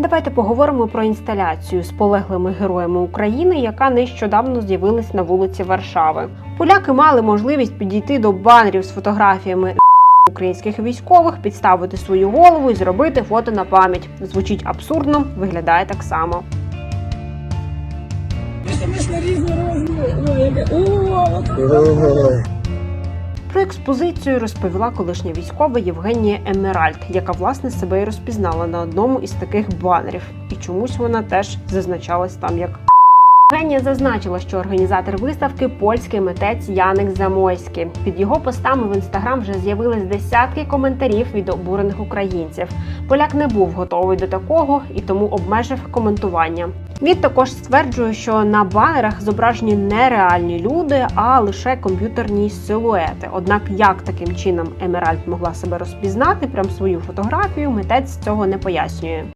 Давайте поговоримо про інсталяцію з полеглими героями України, яка нещодавно з'явилась на вулиці Варшави. Поляки мали можливість підійти до банерів з фотографіями українських військових, підставити свою голову і зробити фото на пам'ять. Звучить абсурдно, виглядає так само. Конечно, різні розміри. О, Про експозицію розповіла колишня військова Євгенія Емеральд, яка власне себе і розпізнала на одному із таких банерів. І чомусь вона теж зазначалась там як. Євгенія зазначила, що організатор виставки польський митець Яник Замойський. Під його постами в інстаграм вже з'явились десятки коментарів від обурених українців. Поляк не був готовий до такого і тому обмежив коментування. Він також стверджує, що на банерах зображені не реальні люди, а лише комп'ютерні силуети. Однак, як таким чином Емеральд могла себе розпізнати, прям свою фотографію, митець цього не пояснює.